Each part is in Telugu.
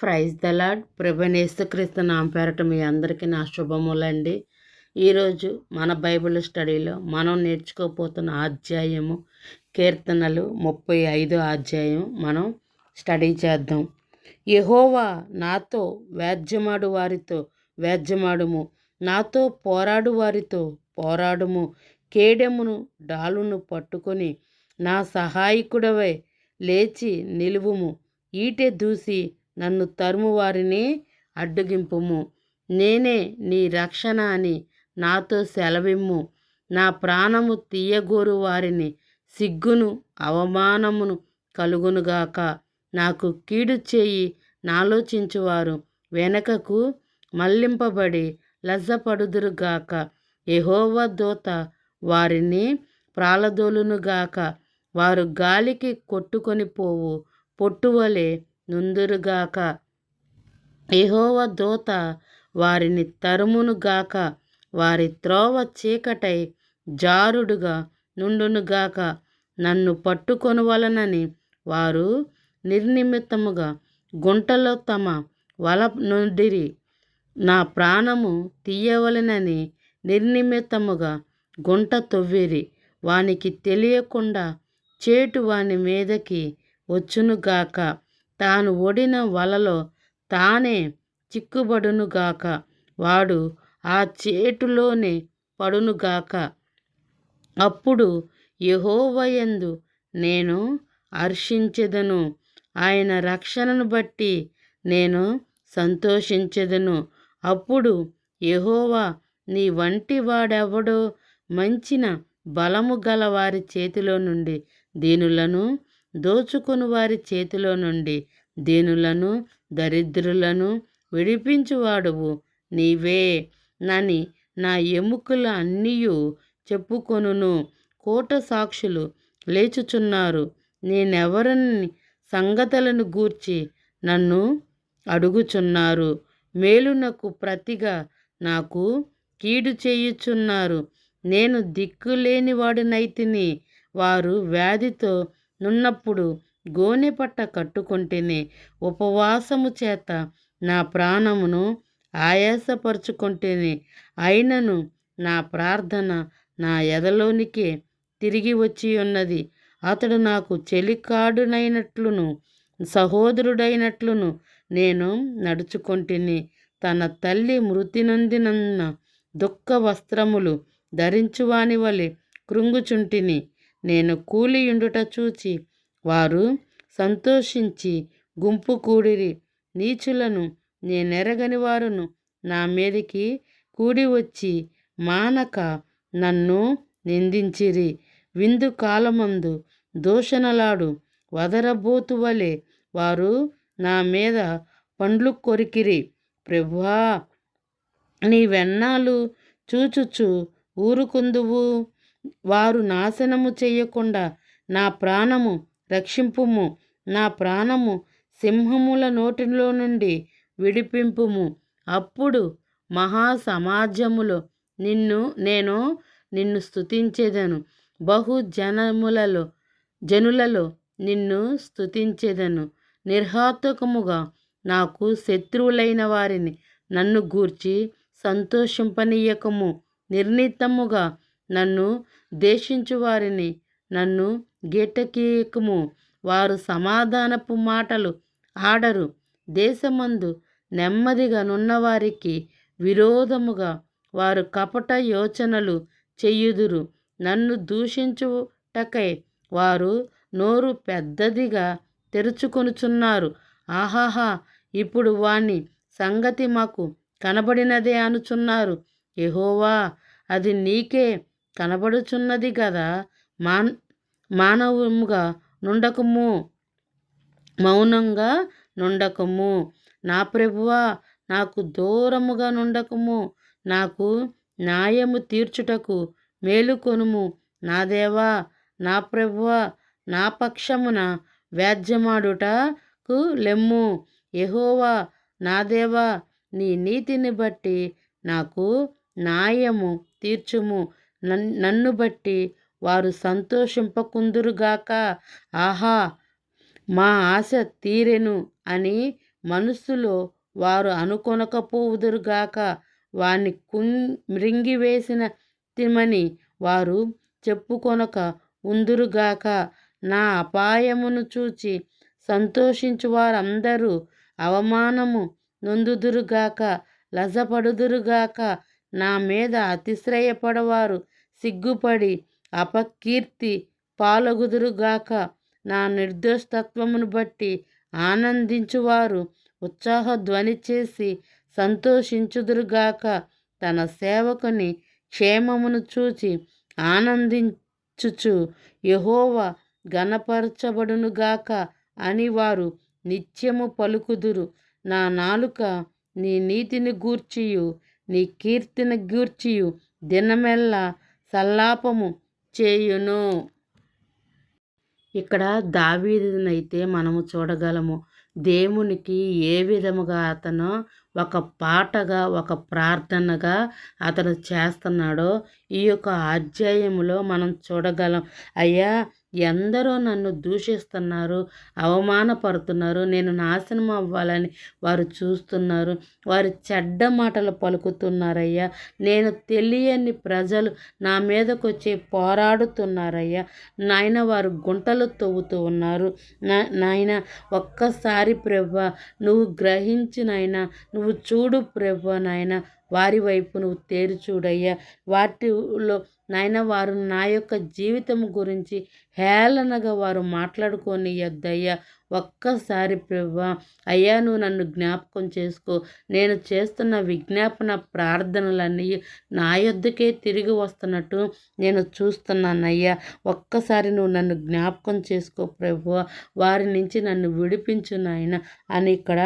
ప్రైజ్ ద లాడ్ ప్రభనేస్తక్రీస్తు నాంపేరట మీ అందరికీ నా శుభములండి. ఈరోజు మన బైబిల్ స్టడీలో మనం నేర్చుకోపోతున్న అధ్యాయము కీర్తనలు ముప్పై ఐదో అధ్యాయం మనం స్టడీ చేద్దాం. యహోవా నాతో వ్యాజ్యమాడు వారితో వ్యాజ్యమాడుము. నాతో పోరాడు వారితో పోరాడుము. కేడెమును డాలును పట్టుకొని నా సహాయకుడవై లేచి నిలువుము. ఈటె దూసి నన్ను తరుము వారిని అడ్డగింపుము. నేనే నీ రక్షణ అని నాతో సెలవిమ్ము. నా ప్రాణము తీయగోరు వారిని సిగ్గును అవమానమును కలుగునుగాక. నాకు కీడు చేయి నాలోచించువారు. వెనకకు మళ్ళింపబడి లజ్జపడుదురుగాక. ఎహోవ దూత వారిని ప్రాలదోలునుగాక వారు గాలికి కొట్టుకొని పోవు. పొట్టువలే నుందురుగాక. ఎహోవ దూత వారిని తరుమునుగాక వారి త్రోవ చీకటై జారుడుగా నుండునుగాక నన్ను పట్టుకొనవలనని వారు నిర్నిమిత్తముగా గుంటలో తమ వల నుండిరి. నా ప్రాణము తీయవలనని నిర్నిమిత్తముగా గుంట తొవ్విరి. వానికి తెలియకుండా చేటు వాని మీదకి వచ్చునుగాక తాను ఒడిన వలలో తానే చిక్కుబడునుగాక. వాడు ఆ చేటులోనే పడునుగాక. అప్పుడు యహోవయందు నేను హర్షించెదను. ఆయన రక్షణను బట్టి నేను సంతోషించెదను. అప్పుడు యహోవా నీ వంటి వాడెవడో మంచిన బలము గల వారి చేతిలో నుండి దీనులను దోచుకుని వారి చేతిలో నుండి దీనులను దరిద్రులను విడిపించువాడువు. నీవే నని నా ఎముకల అన్నీయు చెప్పుకొనును. కోట సాక్షులు లేచుచున్నారు. నేనెవరని సంగతులను గూర్చి నన్ను అడుగుచున్నారు? మేలునకు ప్రతిగా నాకు కీడు చేయుచున్నారు. నేను దిక్కులేని వాడినైతిని వారు వ్యాధితో నున్నప్పుడు గోనె పట్ట కట్టుకుంటేనే ఉపవాసము చేత నా ప్రాణమును ఆయాసపరుచుకుంటేనే అయినను నా ప్రార్థన నా ఎదలోనికే తిరిగి వచ్చి ఉన్నది అతడు నాకు చెలికాడునైనట్లును సహోదరుడైనట్లును నేను నడుచుకుంటుని తన తల్లి మృతి నొందినన్న దుఃఖ వస్త్రములు ధరించువాని వలె కృంగుచుంటిని. నేను కూలియుండుట చూచి వారు సంతోషించి గుంపు కూడిరి. నీచులను నేనెరగని వారును నా మీదికి కూడి వచ్చి మానక నన్ను నిందించిరి. విందు కాలమందు దూషణలాడు వదరబోతు వలె వారు నా మీద పండ్లు కొరికిరి. ప్రభువా వెన్నాలు చూచుచు ఊరుకుందువు. వారు నాశనము చేయకుండా నా ప్రాణము రక్షింపుము. నా ప్రాణము సింహముల నోటిలో నుండి విడిపింపుము. అప్పుడు మహాసమాజములో నిన్ను నేను నిన్ను స్థుతించేదను బహు జనములలో జనులలో నిన్ను స్థుతించేదను నిర్హాతకముగా నాకు శత్రువులైన వారిని నన్ను గూర్చి సంతోషింపనీయకము. నిర్ణీతముగా నన్ను దేశించు వారిని నన్ను గీటకీయకము. వారు సమాధానపు మాటలు ఆడరు. దేశమందు నెమ్మదిగా నున్నవారికి విరోధముగా వారు కపట యోచనలు చెయ్యుదురు నన్ను దూషించుటకై వారు నోరు పెద్దదిగా తెరుచుకొనుచున్నారు. ఆహాహా! ఇప్పుడు వాణ్ణి సంగతి మాకు కనబడినదే అనుచున్నారు. ఎహోవా అది నీకే కనబడుచున్నది కదా మాన్ మానవముగా నుండకము. మౌనంగా నుండకము. నా ప్రభువా నాకు దూరముగా నుండకము. నాకు న్యాయము తీర్చుటకు మేలుకొనుము నా దేవా నా ప్రభువా నా పక్షమున వ్యాజ్యమాడుటకు లెమ్ము. ఎహోవా నా దేవా నీ నీతిని బట్టి నాకు న్యాయము తీర్చుము. నన్ను బట్టి వారు సంతోషింపకుందురుగాక. ఆహా మా ఆశ తీరెను అని మనస్సులో వారు అనుకొనకపోవుదురుగాక. వాణ్ణి కుం మృంగివేసిన తిమని వారు చెప్పుకొనక ఉందురుగాక. నా అపాయమును చూచి సంతోషించు వారందరూ అవమానము నొందుదురుగాక లజపడుదురుగాక. నా మీద అతిశ్రయపడవారు. సిగ్గుపడి అపకీర్తి పాలగుదురుగాక నా నిర్దోషతత్వమును బట్టి ఆనందించువారు. ఉత్సాహ ధ్వని చేసి సంతోషించుదురుగాక తన సేవకుని క్షేమమును చూచి ఆనందించుచు యహోవ గణపరచబడునుగాక అని వారు నిత్యము పలుకుదురు. నా నాలుక నీ నీతిని గూర్చియు. నీ కీర్తిని గూర్చియు దినమెల్లా సల్లాపము చేయును. ఇక్కడ దావీదునైతే మనము చూడగలము. దేవునికి ఏ విధముగా అతను ఒక పాటగా ఒక ప్రార్థనగా అతను చేస్తున్నాడో ఈ యొక్క అధ్యాయంలో మనం చూడగలం. అయ్యా ఎందరో నన్ను దూషిస్తున్నారు అవమానపడుతున్నారు నేను నాశనం అవ్వాలని వారు చూస్తున్నారు వారు చెడ్డ మాటలు పలుకుతున్నారయ్యా. నేను తెలియని ప్రజలు నా మీదకు వచ్చి పోరాడుతున్నారయ్యా. నాయన వారు గుంటలు తవ్వుతూ ఉన్నారు. నాయన ఒక్కసారి ప్రభ నువ్వు గ్రహించినైనా నువ్వు చూడు ప్రభ నాయన వారి వైపు నువ్వు తేరు చూడయ్యా. వాటిలో నాయన వారు నా యొక్క జీవితం గురించి హేళనగా వారు మాట్లాడుకొని ఎద్దయ్యా ఒక్కసారి ప్రభా అయ్యా నువ్వు నన్ను జ్ఞాపకం చేసుకో. నేను చేస్తున్న విజ్ఞాపన ప్రార్థనలన్నీ నా యొద్దకే తిరిగి వస్తున్నట్టు నేను చూస్తున్నానయ్యా. ఒక్కసారి నువ్వు నన్ను జ్ఞాపకం చేసుకో ప్రభు. వారి నుంచి నన్ను విడిపించు నాయన అని ఇక్కడ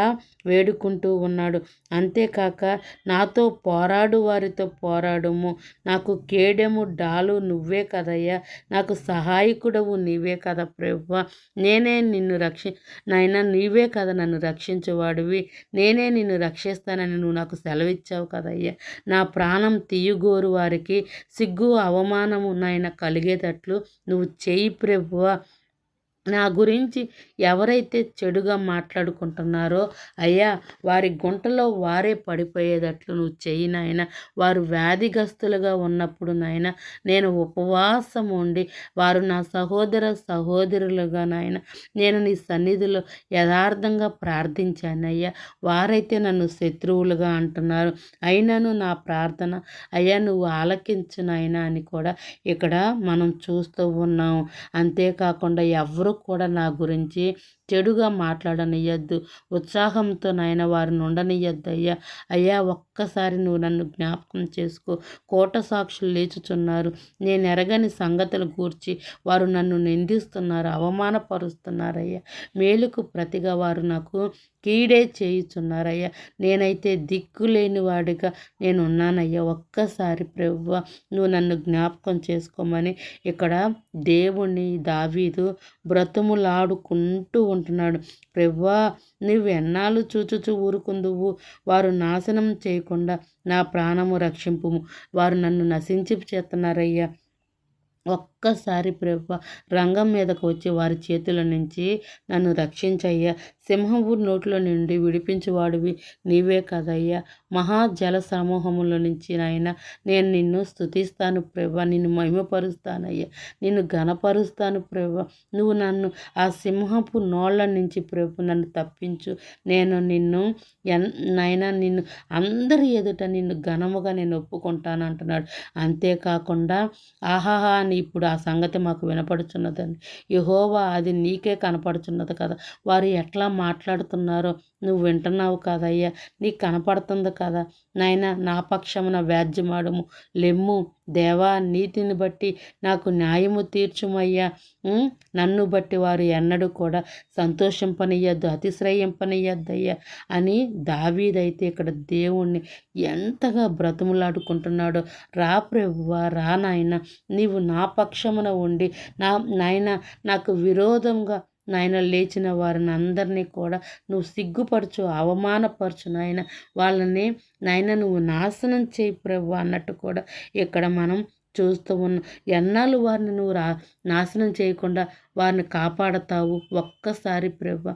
వేడుకుంటూ ఉన్నాడు. అంతేకాక నాతో పోరాడు వారితో పోరాడము. నాకు కేడెము డాలు నువ్వే కదయ్యా. నాకు సహాయకుడవు నీవే కదా ప్రభువ నేనే నిన్ను రక్షి నాయన నీవే కదా నన్ను రక్షించేవాడివి. నేనే నిన్ను రక్షిస్తానని నువ్వు నాకు సెలవిచ్చావు కదయ్యా. నా ప్రాణం తీయుగోరు వారికి సిగ్గు అవమానము నాయన కలిగేటట్లు నువ్వు చేయి ప్రభువ నా గురించి ఎవరైతే చెడుగా మాట్లాడుకుంటున్నారో అయ్యా వారి గుంటలో వారే పడిపోయేటట్లు నువ్వు చెయ్యి నాయన. వారు వ్యాధిగస్తులుగా ఉన్నప్పుడు నాయన నేను ఉపవాసం ఉండి వారు నా సహోదర సహోదరులుగా నాయన నేను నీ సన్నిధిలో యథార్థంగా ప్రార్థించానయ్యా. వారైతే నన్ను శత్రువులుగా అంటున్నారు. అయినను నా ప్రార్థన అయ్యా నువ్వు ఆలకించు నాయన అని కూడా ఇక్కడ మనం చూస్తూ ఉన్నాం. అంతేకాకుండా ఎవరు కూడా నా గురించి చెడుగా మాట్లాడనియద్దు ఉత్సాహంతో నాయన వారిని ఉండనియద్దు అయ్యా అయ్యా ఒక్కసారి నువ్వు నన్ను జ్ఞాపకం చేసుకో. కోట సాక్షులు లేచుచున్నారు. నేను ఎరగని సంగతులు కూర్చి వారు నన్ను నిందిస్తున్నారు అవమానపరుస్తున్నారయ్యా. మేలుకు ప్రతిగా వారు నాకు కీడే చేయుచున్నారయ్యా. నేనైతే దిక్కు లేని వాడిగా నేను ఉన్నానయ్యా ఒక్కసారి ప్రవ్వ నువ్వు నన్ను జ్ఞాపకం చేసుకోమని ఇక్కడ దేవుణ్ణి దావీదు బ్రతుములాడుకుంటూ ఉంటున్నాడు. ప్రవ్వా నువ్వు ఎన్నాళ్ళు చూచుచూ ఊరుకుందువు? వారు నాశనం చేయకుండా నా ప్రాణము రక్షింపు వారు నన్ను నశించి చేస్తున్నారయ్యా ఒక్కసారి ప్రభ రంగం మీదకు వచ్చి వారి చేతుల నుంచి నన్ను రక్షించయ్యా. సింహపు నోట్లో నుండి విడిపించువాడివి నీవే కదయ్యా. మహాజల సమూహముల నుంచి నాయన నేను నిన్ను స్థుతిస్తాను ప్రభ నిన్ను మహిమపరుస్తానయ్యా. నిన్ను ఘనపరుస్తాను ప్రభ. నువ్వు నన్ను ఆ సింహపు నోళ్ళ నుంచి ప్రభు నన్ను తప్పించు. నేను నిన్ను ఎన్ నాయన నిన్ను అందరి ఎదుట నిన్ను ఘనముగా నేను ఒప్పుకుంటాను అంటున్నాడు. అంతేకాకుండా ఆహాహా అని ఇప్పుడు ఆ సంగతి మాకు వినపడుచున్నదని యహోవా అది నీకే కనపడుచున్నది కదా. వారు ఎట్లా మాట్లాడుతున్నారో నువ్వు వింటున్నావు కదయ్యా. నీకు కనపడుతుంది కదా. నాయన నా పక్షమున వ్యాజ్యమాడము. లెమ్ము దేవా నీతిని బట్టి నాకు న్యాయము తీర్చుమయ్యా. నన్ను బట్టి వారు ఎన్నడూ కూడా సంతోషింపనియద్దు అతిశ్రయింపనియద్దయ్యా అని దావీదైతే ఇక్కడ దేవుణ్ణి ఎంతగా బ్రతుములాడుకుంటున్నాడో. రా ప్రభువా రా నాయన నీవు నా పక్షమున ఉండి నా నాయన నాకు విరోధంగా నాయన లేచిన వారిని అందరినీ కూడా నువ్వు సిగ్గుపరచు అవమానపరచు నాయన. వాళ్ళని నాయన నువ్వు నాశనం చేయి ప్రభు అన్నట్టు కూడా ఇక్కడ మనం చూస్తూ ఉన్నాం. ఎన్నాళ్ళు వారిని నువ్వు రా నాశనం చేయకుండా వారిని కాపాడతావు ఒక్కసారి ప్రభు.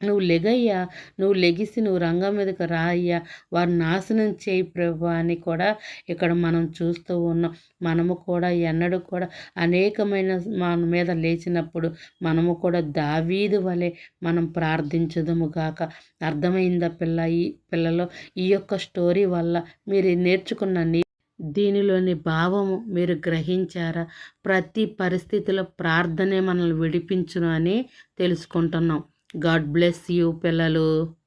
నువ్వు లెగయ్యా నువ్వు లెగిసి నువ్వు రంగం మీదకి రాయ్యా వారు నాశనం చేయి ప్రభు అని కూడా ఇక్కడ మనం చూస్తూ ఉన్నాం. మనము కూడా ఎన్నడూ కూడా అనేకమైన మన మీద లేచినప్పుడు మనము కూడా దావీదు వలె మనం ప్రార్థించదము గాక. అర్థమైందా పిల్ల? ఈ పిల్లలో ఈ యొక్క స్టోరీ వల్ల మీరు నేర్చుకున్న నీ దీనిలోని భావము మీరు గ్రహించారా? ప్రతి పరిస్థితిలో ప్రార్థనే మనల్ని విడిపించును అని తెలుసుకుంటున్నాం. గాడ్ బ్లెస్ యూ పిల్లలు.